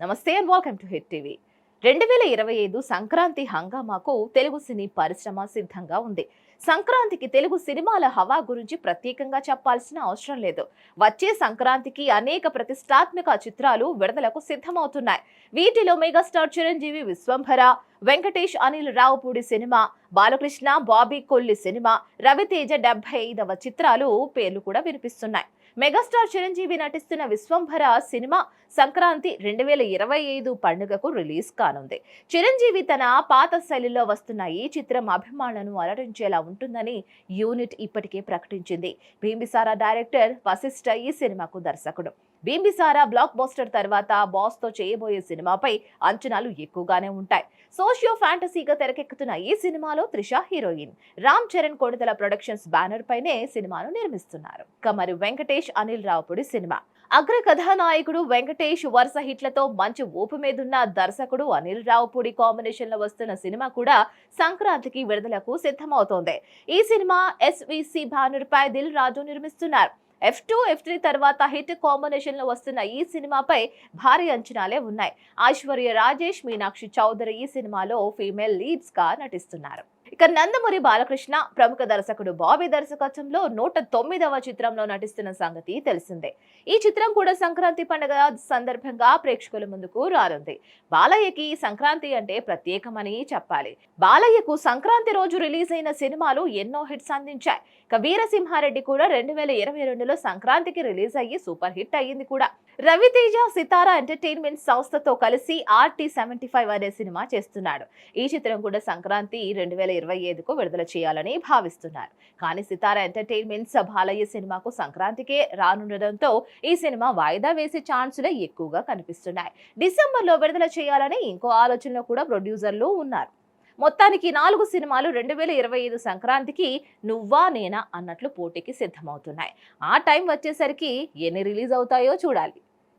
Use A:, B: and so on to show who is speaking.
A: నమస్తే and welcome to hit TV రెండు వేల ఇరవై ఐదు సంక్రాంతి హంగామాకు తెలుగు సినీ పరిశ్రమ సిద్ధంగా ఉంది. సంక్రాంతికి తెలుగు సినిమాల హవా గురించి ప్రత్యేకంగా చెప్పాల్సిన అవసరం లేదు. వచ్చే సంక్రాంతికి అనేక ప్రతిష్టాత్మక చిత్రాలు విడుదలకు సిద్ధమవుతున్నాయి. వీటిలో megastar Chiranjeevi Vishwambhara Venkatesh Anil Ravipudi cinema Balakrishna Bobby Kolli cinema Ravi Teja డెబ్బై ఐదవ చిత్రాలు పేర్లు కూడా వినిపిస్తున్నాయి. మెగాస్టార్ చిరంజీవి నటిస్తున్న విశ్వంభర సినిమా సంక్రాంతి రెండు వేల ఇరవై ఐదు పండుగకు రిలీజ్ కానుంది. చిరంజీవి తన పాత శైలిలో వస్తున్న ఈ చిత్రం అభిమానులను అలరించేలా ఉంటుందని యూనిట్ ఇప్పటికే ప్రకటించింది. భీంబిసారా డైరెక్టర్ వశిష్ఠ ఈ సినిమాకు దర్శకుడు. భీంబిసారా బ్లాక్ బస్టర్ తర్వాత బాస్తో చేయబోయే సినిమాపై అంచనాలు ఎక్కువగానే ఉంటాయి. సోషియో ఫ్యాంటసీగా తెరకెక్కుతున్న ఈ సినిమాలో Trisha heroine. Ram Charan Konidela productions banner పైనే సినిమాను నిర్మిస్తున్నారు. కమరు వెంకటేష్ వెంకటేష్ అనిల్ రావుపుడి సినిమా. అగ్ర కథానాయకుడు వెంకటేష్ వరుస హిట్లతో మంచి ఊపు మీదున్న దర్శకుడు అనిల్ రావుపూడి కాంబినేషన్లో వస్తున్న సినిమా కూడా సంక్రాంతికి విడుదలకు సిద్ధమవుతోంది. ఈ సినిమా ఎస్విసి బ్యానర్ పై దిల్ రాజు నిర్మిస్తున్నారు. ఎఫ్ టూ ఎఫ్ త్రీ తర్వాత హిట్ కాంబినేషన్లో వస్తున్న ఈ సినిమాపై భారీ అంచనాలే ఉన్నాయి. ఐశ్వర్య రాజేష్ మీనాక్షి చౌదరి ఈ సినిమాలో ఫీమేల్ లీడ్స్గా నటిస్తున్నారు. ఇక నందమూరి బాలకృష్ణ ప్రముఖ దర్శకుడు బాబీ దర్శకత్వంలో నూట తొమ్మిదవ చిత్రంలో నటిస్తున్న సంగతి తెలిసిందే. ఈ చిత్రం కూడా సంక్రాంతి పండుగ సందర్భంగా ప్రేక్షకుల ముందుకు రానుంది. బాలయ్యకి సంక్రాంతి అంటే ప్రత్యేకమని చెప్పాలి. బాలయ్యకు సంక్రాంతి రోజు రిలీజ్ అయిన సినిమాలు ఎన్నో హిట్స్ అందించాయి. ఇక వీరసింహారెడ్డి కూడా రెండు వేల ఇరవై రెండులో సంక్రాంతికి రిలీజ్ అయ్యి సూపర్ హిట్ అయ్యింది కూడా. రవితేజ సితారా ఎంటర్టైన్మెంట్ సంస్థతో కలిసి ఆర్టీ సెవెంటీ ఫైవ్ అనే సినిమా చేస్తున్నాడు. ఈ చిత్రం కూడా సంక్రాంతి రెండు వేల ఇరవై ఐదుకు విడుదల చేయాలని భావిస్తున్నారు. కానీ సితారా ఎంటర్టైన్మెంట్స్ బాలయ్య సినిమాకు సంక్రాంతికే రానుండడంతో ఈ సినిమా వాయిదా వేసే ఛాన్సులే ఎక్కువగా కనిపిస్తున్నాయి. డిసెంబర్లో విడుదల చేయాలని ఇంకో ఆలోచనలో కూడా ప్రొడ్యూసర్లు ఉన్నారు. మొత్తానికి నాలుగు సినిమాలు రెండు వేల ఇరవై ఐదు సంక్రాంతికి నువ్వా నేనా అన్నట్లు పోటీకి సిద్ధమవుతున్నాయి. ఆ టైం వచ్చేసరికి ఎన్ని రిలీజ్ అవుతాయో చూడాలి.